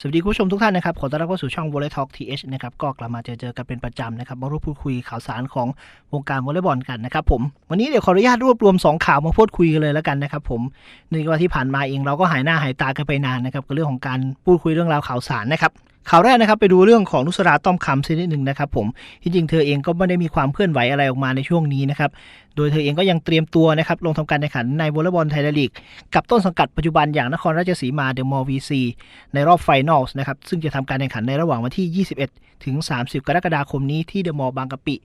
สวัสดีคุณผู้ชมทุกท่านนะครับ ขอต้อนรับเข้าสู่ช่อง Volley Talk TH นะครับ ก็กลับมาเจอเจอกันเป็นประจำนะครับมาร่วมพูดคุยข่าวสารของวงการวอลเลย์บอลกันนะครับผม วันนี้เดี๋ยวขออนุญาตรวบรวม 2 ข่าวมาพูดคุยกันเลยแล้วกันนะครับผมเนื่องจากว่าที่ผ่านมาเองเราก็หายหน้าหายตากันไปนานนะครับกับเรื่องของการพูดคุยเรื่องราวข่าวสารนะครับ ข่าวแรกนะครับไปดูเรื่องของนุสราต้อมคำสักนิดหนึ่งนะครับผมที่จริงเธอเองก็ไม่ได้มีความเคลื่อนไหวอะไรออกมาในช่วงนี้นะครับโดยเธอเองก็ยังเตรียมตัวนะครับลงทำการแข่งขันในวอลเลย์บอลไทยลีก กับต้นสังกัดปัจจุบันอย่างนครราชสีมาเดอะมอลวีซีในรอบไฟนอลส์นะครับซึ่งจะทำการแข่งขันในระหว่างวันที่ 21 ถึง 30 กรกฎาคมนี้ที่เดอะมอลล์บางกะปิ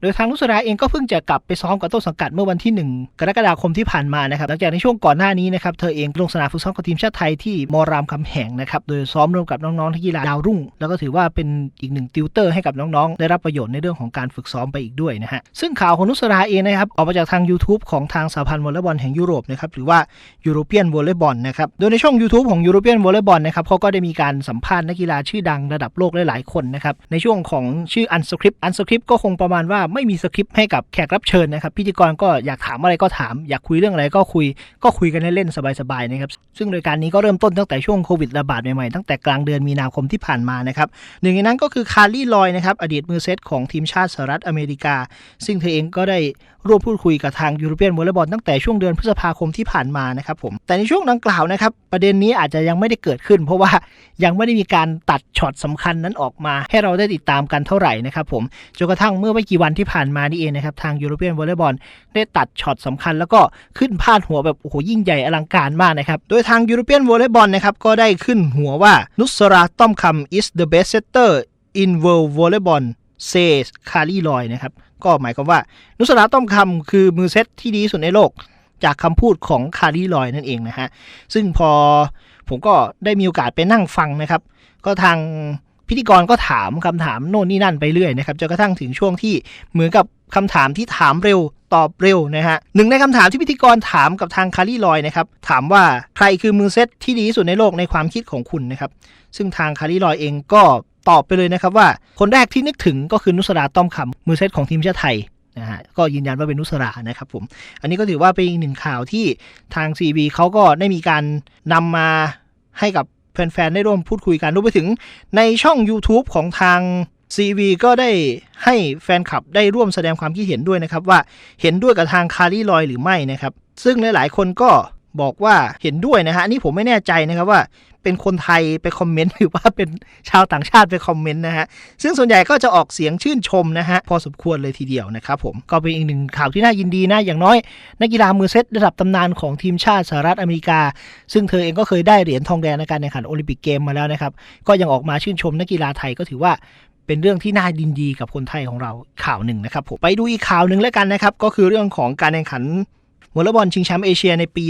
โดยทางนุสราเองก็เพิ่งจะกลับไปซ้อมกับต้นสังกัดเมื่อวันที่ 1 กรกฎาคมที่ผ่านมานะครับหลังจากในช่วงก่อนหน้านี้นะครับเธอเองลงสนามฝึกซ้อมกับทีมชาติไทยที่มอรามคำแหงนะครับโดยซ้อมร่วมกับน้องๆที่กีฬาดาวรุ่ง แล้วก็ถือว่าเป็นอีกหนึ่งติวเตอร์ให้กับน้องๆ ได้รับประโยชน์ในเรื่องของการฝึกซ้อมไปอีกด้วยนะฮะซึ่งข่าวของนุสราเองนะครับออกมาจากทาง YouTube ของทางสหพันธ์วอลเลย์บอลแห่งยุโรปนะครับหรือว่า European Volleyball นะครับโดยในช่อง YouTube ของ European Volleyball นะครับเขาก็ได้มีการสัมภาษณ์นักกีฬาชื่อดังระดับโลกหลายๆคนนะครับในช่วงของชื่อ Unscript Unscript ก็คงประมาณว่าไม่มีสคริปต์ให้กับแขกรับเชิญนะครับ พิธีกรก็อยากถามอะไรก็ถาม อยากคุยเรื่องอะไรก็คุย ก็คุยกันเล่นๆสบายๆนะครับ ซึ่งโดยการนี้ก็เริ่มต้นตั้งแต่ช่วงโควิดระบาดใหม่ๆ ตั้งแต่กลางเดือนมีนาคมที่ผ่านมานะครับหนึ่งในนั้นก็คือคาร์ลี่ลอยนะครับอดีตมือเซตของทีมชาติสหรัฐอเมริกา ซึ่งเธอเองก็ได้ร่วมพูดคุยกับทางยูโรเปียนวอลเลย์บอลตั้งแต่ช่วงเดือนพฤษภาคมที่ผ่านมานะครับผมแต่ในช่วงดังกล่าวนะครับประเด็นนี้อาจจะยังไม่ได้เกิดขึ้น เพราะว่ายังไม่ได้มีการตัดช็อตสำคัญนั้นออกมา ให้เราได้ติดตามกันเท่าไหร่นะครับผมจนกระทั่งเมื่อไม่กี่วันที่ผ่านมานี่เองนะครับ ทางยูโรเปียนวอลเลย์บอลได้ตัดช็อตสำคัญ แล้วก็ขึ้นพาดหัวแบบโอ้โหยิ่งใหญ่อลังการมากนะครับ โดยทางยูโรเปียนวอลเลย์บอลนะครับก็ได้ขึ้นหัวว่านุสราต้อมคำ is the best setter in world volleyball says คารีลอยนะครับก็หมายความว่านุสราต้อมคำคือมือเซตที่ดีสุดในโลกจากคำพูดของคารีลอยนั่นเองนะฮะ ซึ่งพอผมก็ได้มีโอกาสไปนั่งฟังนะครับ ก็ทาง พิธีกรก็ถามคำถามโน่นนี่นั่นไปเรื่อยนะครับจนกระทั่งถึงช่วงที่เหมือนกับคำถามที่ถามเร็วตอบเร็วนะฮะหนึ่งในคำถามที่พิธีกรถามกับทางคารีลอยนะครับถามว่าใครคือมือเซตที่ดีที่สุดในโลกในความคิดของคุณนะครับซึ่งทางคารีลอยเองก็ตอบไปเลยนะครับว่าคนแรกที่นึกถึงก็คือนุสราต้อมคำมือเซตของทีมชาติไทยนะฮะก็ยืนยันว่าเป็นนุสรานะครับผมอันนี้ก็ถือว่าเป็นอีกหนึ่งข่าวที่ทาง CB เขาก็ได้มีการนำมาให้กับ แฟนๆ ได้ร่วมพูดคุยกันรวมไปถึงในช่อง YouTube ของทาง CV ก็ได้ให้แฟนคลับได้ร่วมแสดงความคิดเห็นด้วยนะครับว่าเห็นด้วยกับทางคารีลอยหรือไม่นะครับ ซึ่งหลายๆ คนก็ บอกว่าเห็นด้วยนะฮะนนี่ผมไม่แน่ใจนะครับว่าเป็นคนไทยไปคอมเมนต์หรือว่าเป็นชาวต่างชาติไปคอมเมนต์นะฮะซึ่งส่วนใหญ่ก็จะออกเสียงชื่นชมนะฮะพอสมควรเลยทีเดียวนะครับผมก็เป็นอีกหนึ่งข่าวที่น่ายินดีนะอย่างน้อย นักกีฬามือเซตระดับตำนานของทีมชาติสหรัฐอเมริกา ซึ่งเธอเองก็เคยได้เหรียญทองแดงในการแข่งขันโอลิมปิกเกมมาแล้วนะครับก็ยังออกมาชื่นชมนักกีฬาไทยก็ถือว่าเป็นเรื่องที่น่าดินดีกับคนไทยของเราข่าวหนึ่งนะครับผมไปดูอีกข่าวหนึ่งแล้วกันนะครับก็คือเรื่องของการแข่งขัน วอลเลย์บอลชิงแชมป์เอเชียในปี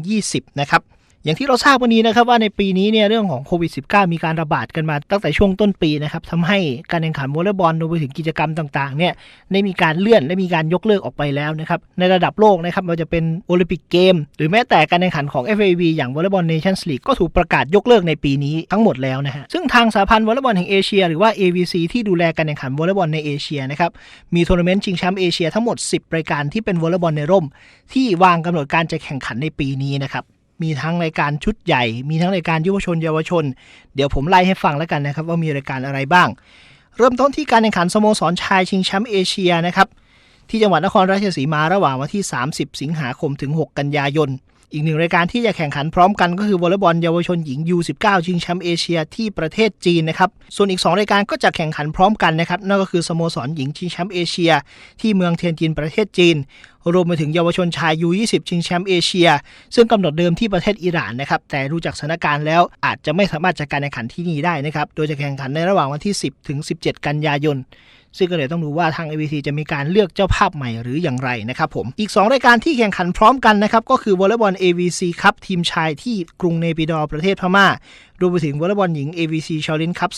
2020 นะครับ อย่างที่เราทราบวันนี้นะครับว่าในปีนี้เนี่ยเรื่องของโควิด -19 มีการระบาดกันมาตั้งแต่ช่วงต้นปีนะครับทำให้การแข่งขันวอลเลย์บอลรวมไปถึงกิจกรรมต่างๆเนี่ยได้มีการเลื่อนและมีการยกเลิกออกไปแล้วนะครับในระดับโลกนะครับมันจะเป็นโอลิมปิกเกม หรือแม้แต่การแข่งขันของ FAV อย่างวอลเลย์บอลเนชั่นส์ลีกก็ถูกประกาศยกเลิกในปีนี้ทั้งหมดแล้วนะฮะซึ่งทางสหพันธ์วอลเลย์บอลแห่งเอเชีย หรือว่า AVC ที่ดูแลการแข่งขันวอลเลย์บอลในเอเชียนะครับมีทัวร์นาเมนต์ชิงแชมป์เอเชียทั้งหมด 10 รายการที่เป็นวอลเลย์บอลในร่ม ที่วางกำหนดการจะแข่งขันในปีนี้นะครับ มีทั้งรายการชุดใหญ่ มีทั้งรายการยุวชนเยาวชน เดี๋ยวผมไล่ให้ฟังแล้วกันนะครับว่ามีรายการอะไรบ้าง เริ่มต้นที่การแข่งขันสโมสรชายชิงแชมป์เอเชียนะครับ ที่จังหวัดนครราชสีมาระหว่างวันที่ 30 สิงหาคมถึง 6 กันยายน อีกหนึ่งรายการที่จะแข่งขันพร้อมกันก็คือวอลเลย์บอลเยาวชนหญิง U19 ชิงแชมป์เอเชียที่ประเทศจีนนะครับ ส่วนอีก 2 รายการก็จะแข่งขันพร้อมกันนะครับ นั่นก็คือสโมสรหญิงชิงแชมป์เอเชีย ที่เมืองเทียนจินประเทศจีน รวมไปถึงเยาวชนชาย U20 ชิงแชมป์เอเชีย ซึ่งกำหนดเดิมที่ประเทศอิหร่านนะครับ แต่ดูจากสถานการณ์แล้วอาจจะไม่สามารถจัดการแข่งขันที่นี่ได้นะครับ โดยจะแข่งขันในระหว่างวันที่ 10 ถึง 17 กันยายน ซึ่งก็เดี๋ยต้องดูว่าทาง ABC จะมีการเลือกเจ้าภาพใหม่หรืออย่างไรนะครับผม อีก 2 รายการที่แข่งขันพร้อมกันนะครับ ก็คือวอลเลย์บอล AVC ครับทีมชายที่กรุงเนปิดอร์ประเทศพม่ารวมไปถึงวอลเลย์บอลหญิง AVC Challenge Cup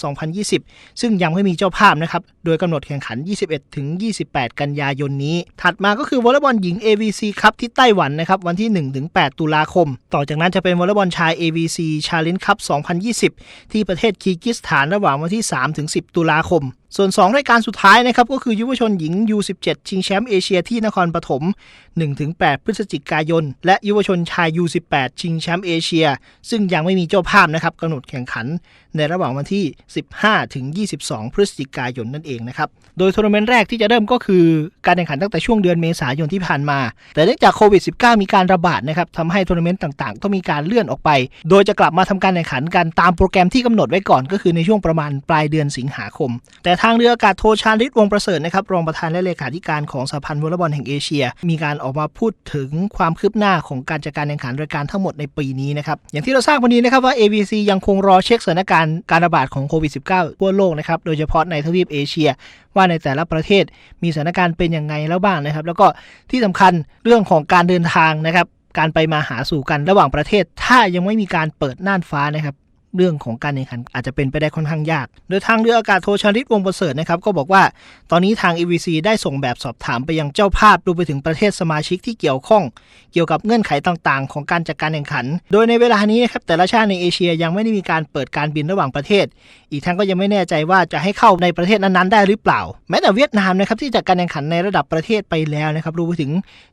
2020 ซึ่งยังไม่มีเจ้าภาพนะครับ โดยกำหนดแข่งขัน 21 ถึง 28 กันยายนนี้ ถัดมาก็คือวอลเลย์บอลหญิง AVC ครับที่ไต้หวันนะครับ วันที่ 1 ถึง 8 ตุลาคม ต่อจากนั้นจะเป็นวอลเลย์บอลชาย AVC Challenge Cup 2020 ที่ประเทศคีร์กิสถานระหว่างวันที่ 3 ถึง 10 ตุลาคมส่วน 2 รายการสุดท้ายนะครับก็คือยุวชนหญิง U17 ชิงแชมป์เอเชียที่นครปฐม 1-8 พฤศจิกายน และยุวชนชาย U18 ชิงแชมป์เอเชีย ซึ่งยังไม่มีเจ้าภาพนะครับกำหนดแข่งขัน ในระหว่างวันที่ 15 ถึง 22 พฤศจิกายนนั่นเองนะครับ โดยทัวร์นาเมนต์แรกที่จะเริ่มก็คือการแข่งขันตั้งแต่ช่วงเดือนเมษายนที่ผ่านมา แต่เนื่องจากโควิด -19 มีการระบาดนะครับทำให้ทัวร์นาเมนต์ต่างๆ ต้องมีการเลื่อนออกไป โดยจะกลับมาทำการแข่งขันกันตามโปรแกรมที่กำหนดไว้ก่อน ก็คือในช่วงประมาณปลายเดือนสิงหาคม แต่ทางเรืออากาศโทชาลิตวงประเสริฐนะครับรองประธานและเลขาธิการของสหพันธ์วอลเลย์บอลแห่งเอเชีย มีการออกมาพูดถึงความคืบหน้าของการจัดการแข่งขันรายการทั้งหมดในปีนี้นะครับอย่างที่เราทราบวันนี้นะครับว่า ABC ยังคงรอเช็คสถานการณการระบาดของโควิด -19 ทั่วโลกนะครับ โดยเฉพาะในทวีปเอเชีย ว่าในแต่ละประเทศมีสถานการณ์เป็นยังไงแล้วบ้างนะครับ แล้วก็ที่สำคัญเรื่องของการเดินทางนะครับ การไปมาหาสู่กันระหว่างประเทศ ถ้ายังไม่มีการเปิดน่านฟ้านะครับ เรื่องของการแข่งขันอาจจะเป็นไปได้ค่อนข้างยาก โดยทางเรืออากาศโทชาริตวงประเสริฐนะครับก็บอกว่า ตอนนี้ทาง EVC ได้ส่งแบบสอบถามไปยังเจ้าภาพรวมไปถึงประเทศสมาชิกที่เกี่ยวข้อง เกี่ยวกับเงื่อนไขต่างๆ ของการจัดการแข่งขัน โดยในเวลานี้นะครับแต่ละชาติในเอเชียยังไม่ได้มีการเปิดการบินระหว่างประเทศ อีกทั้งก็ยังไม่แน่ใจว่าจะให้เข้าในประเทศนั้นๆได้หรือเปล่า แม้แต่เวียดนามนะครับที่จัดการแข่งขันในระดับประเทศไปแล้วนะครับรวมไปถึง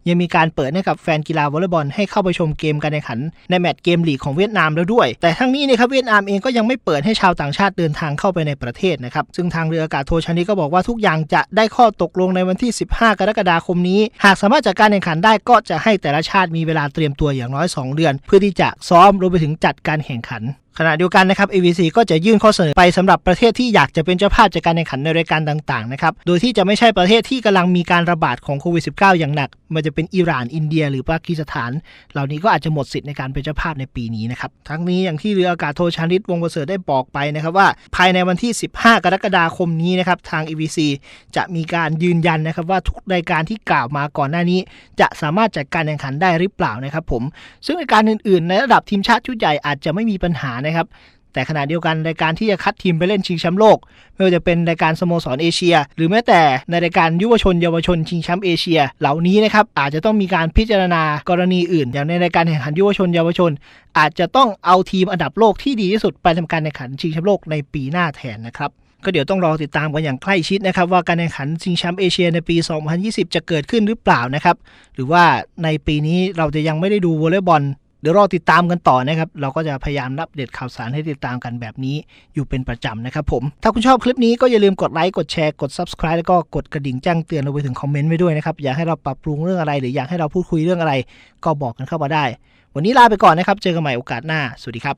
ยังมีการเปิดให้กับแฟนกีฬาวอลเลย์บอลให้เข้าไปชมเกมการแข่งขันในแมตช์เกมลีกของเวียดนามแล้วด้วย แต่ทั้งนี้นะครับเวียดนามอามเองก็ยังไม่เปิดให้ชาวต่างชาติเดินทางเข้าไปในประเทศนะครับซึ่งทางเรืออากาศโทชานิก็บอกว่าทุกอย่างจะได้ข้อตกลงในวันที่ 15 กรกฎาคมนี้ หากสามารถจัดการแข่งขันได้ก็จะให้แต่ละชาติมีเวลาเตรียมตัวอย่างน้อย 2 เดือน เพื่อที่จะซ้อมรวมไปถึงจัดการแข่งขัน ขณะเดียวกันนะครับ AVC ก็จะยื่นข้อเสนอไปสำหรับประเทศที่อยากจะเป็นเจ้าภาพจัดการแข่งขันในรายการต่างๆนะครับ โดยที่จะไม่ใช่ประเทศที่กำลังมีการระบาดของโควิด -19 อย่างหนัก มันจะเป็นอิหร่าน อินเดีย หรือปากีสถาน เหล่านี้ก็อาจจะหมดสิทธิ์ในการเป็นเจ้าภาพในปีนี้นะครับ ทั้งนี้อย่างที่เรืออากาศโทชานิตวงประเสริฐได้บอกไปนะครับว่า ภายในวันที่ 15 กรกฎาคมนี้นะครับทาง EVC จะมีการยืนยันนะครับว่าทุกรายการที่กล่าวมาก่อนหน้านี้ จะสามารถจัดการแข่งขันได้หรือเปล่านะครับผม ซึ่งรายการอื่นๆ ในระดับทีมชาติชุดใหญ่อาจจะไม่มีปัญหานะครับ แต่ขณะเดียวกันรายการที่จะคัดทีมไปเล่นชิงแชมป์โลก ไม่ว่าจะเป็นรายการสโมสรเอเชีย หรือแม้แต่ในรายการยุวชนเยาวชนชิงแชมป์เอเชีย เหล่านี้นะครับอาจจะต้องมีการพิจารณากรณีอื่น อย่างในรายการแข่งขันยุวชนเยาวชน อาจจะต้องเอาทีมอันดับโลกที่ดีที่สุดไปทำการแข่งขันชิงแชมป์โลกในปีหน้าแทนนะครับก็เดี๋ยวต้องรอติดตามกันอย่างใกล้ชิดนะครับ ว่าการแข่งขันชิงแชมป์เอเชียในปี 2020 จะเกิดขึ้นหรือเปล่านะครับ หรือว่าในปีนี้เราจะยังไม่ได้ดูวอลเลย์บอล เดี๋ยวรอติดตามกันต่อนะครับ เราก็จะพยายามอัปเดตข่าวสารให้ติดตามกันแบบนี้อยู่เป็นประจำนะครับผม ถ้าคุณชอบคลิปนี้ก็อย่าลืมกดไลค์กดแชร์กด subscribe แล้วก็กดกระดิ่งแจ้งเตือนรวมไปถึงคอมเมนต์ไว้ด้วยนะครับ อยากให้เราปรับปรุงเรื่องอะไร หรืออยากให้เราพูดคุยเรื่องอะไร ก็บอกกันเข้ามาได้ วันนี้ลาไปก่อนนะครับ เจอกันใหม่โอกาสหน้า สวัสดีครับ